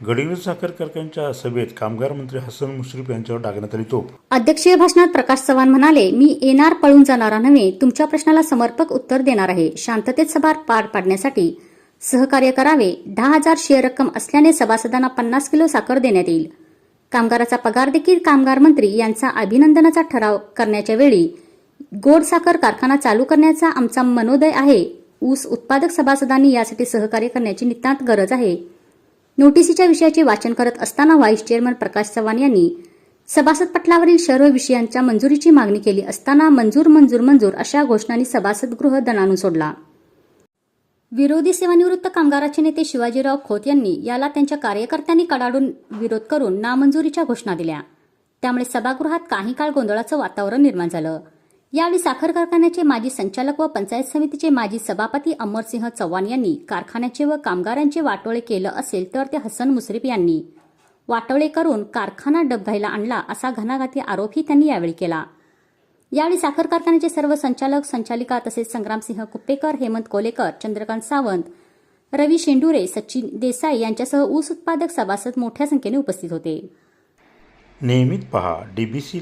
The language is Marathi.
गडिंग्लज साखर कारखान्याच्या सभेत कामगार मंत्री हसन मुश्रीफ यांच्यावर टाकण्यात आली तोप अध्यक्षीय भाषणात प्रकाश चव्हाण म्हणाले मी येणार पळून जाणारा नव्हे तुमच्या प्रश्नाला समर्पक उत्तर देणार आहे. शांततेत सभा पार पाडण्यासाठी सहकार्य करावे. दहा हजार शेअर रक्कम असल्याने सभासदांना पन्नास किलो साखर देण्यात येईल. कामगाराचा पगार देखील कामगार मंत्री यांचा अभिनंदनाचा ठराव करण्याच्या वेळी गोड साखर कारखाना चालू करण्याचा आमचा मनोदय आहे. ऊस उत्पादक सभासदांनी यासाठी सहकार्य करण्याची नितांत गरज आहे. नोटिसीच्या विषयाचे वाचन करत असताना व्हाईस चेअरमन प्रकाश चव्हाण यांनी सभासद पटलावरील सर्व विषयांच्या मंजुरीची मागणी केली असताना मंजूर मंजूर मंजूर अशा घोषणांनी सभासदगृह दणानून सोडला. विरोधी सेवानिवृत्त कामगाराचे नेते शिवाजीराव खोत यांनी याला त्यांच्या कार्यकर्त्यांनी कडाडून विरोध करून नामंजुरीच्या घोषणा दिल्या. त्यामुळे सभागृहात काही काळ गोंधळाचं वातावरण निर्माण झालं. यावेळी साखर कारखान्याचे माजी संचालक व पंचायत समितीचे माजी सभापती अमरसिंह चव्हाण यांनी कारखान्याचे व कामगारांचे वाटोळे केलं असेल तर ते हसन मुश्रीफ यांनी. वाटोळे करून कारखाना डबघाईला आणला असा घणाघाती आरोपही त्यांनी यावेळी केला. यावेळी साखर कारखान्याचे सर्व संचालक संचालिका तसेच संग्रामसिंह कुप्पेकर हेमंत कोलेकर चंद्रकांत सावंत रवी शेंडुरे सचिन देसाई यांच्यासह ऊस उत्पादक सभासद मोठ्या संख्येने उपस्थित होते. नियमित पहा डीबीसी